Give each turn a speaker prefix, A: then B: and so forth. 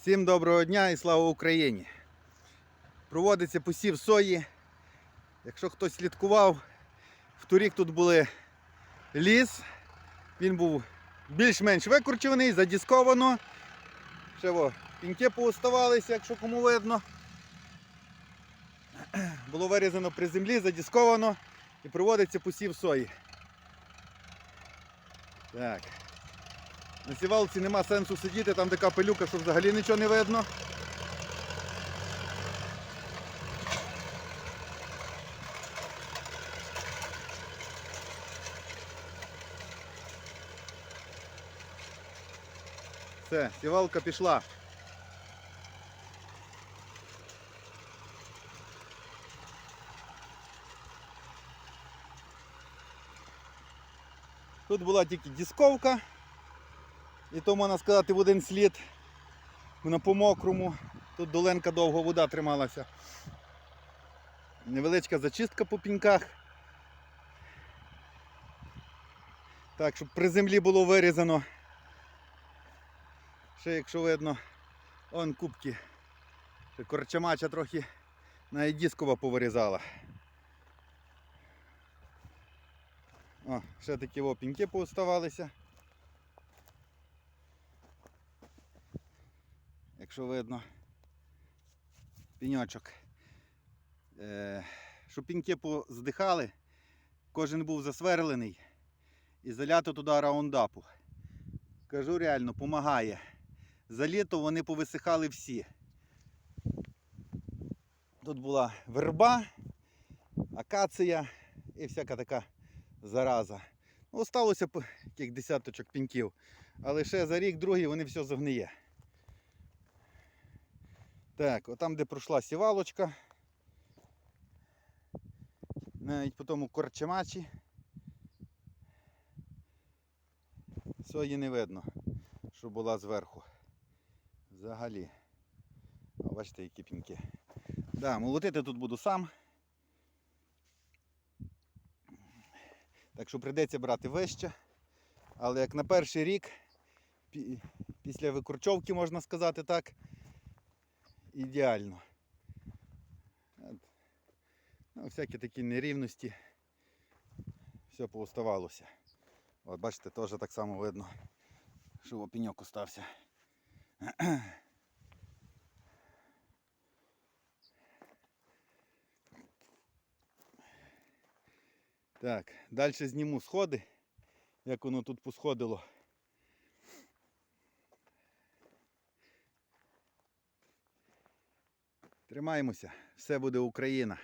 A: Всім доброго дня і слава Україні! Проводиться посів сої. Якщо хтось слідкував, в торік тут були ліс. Він був більш-менш викорчуваний, задісковано. Ще во, піньки пооставалися, якщо кому видно. Було вирізано при землі, задісковано і проводиться посів сої. Так. На сівалці нема сенсу сидіти, там така пилюка, що взагалі нічого не видно. Все, сівалка пішла. Тут була тільки дісковка. І то можна сказати в один слід. Вона по мокрому. Тут доленка довго вода трималася. Невеличка зачистка по піньках. Так, щоб при землі було вирізано. Ще якщо видно, он кубки. Корчамача трохи навіть дискова повирізала. О, ще такі о, піньки пооставалися. Якщо видно, піньочок. Е, щоб піньки поздихали, кожен був засверлений і залято туди раундапу. Кажу реально, допомагає. За літо вони повисихали всі. Тут була верба, акація і всяка така зараза. Ну, Осталося яких десяточок піньків. Але ще за рік другий вони все загниє. Так, отам, де пройшла сівалочка. Навіть по тому корчемачі. Сої не видно, що була зверху. Взагалі. О, бачите, які пінки. Да, молотити тут буду сам. Так що прийдеться брати вище. Але як на перший рік, пі- після викорчовки, можна сказати так, ідеально. От. Ну, всякі такі нерівності. Все пооставалося. От бачите, теж так само видно, що опіньок остався. Так, далі зніму сходи, як воно тут посходило. Тримаємося, все буде Україна.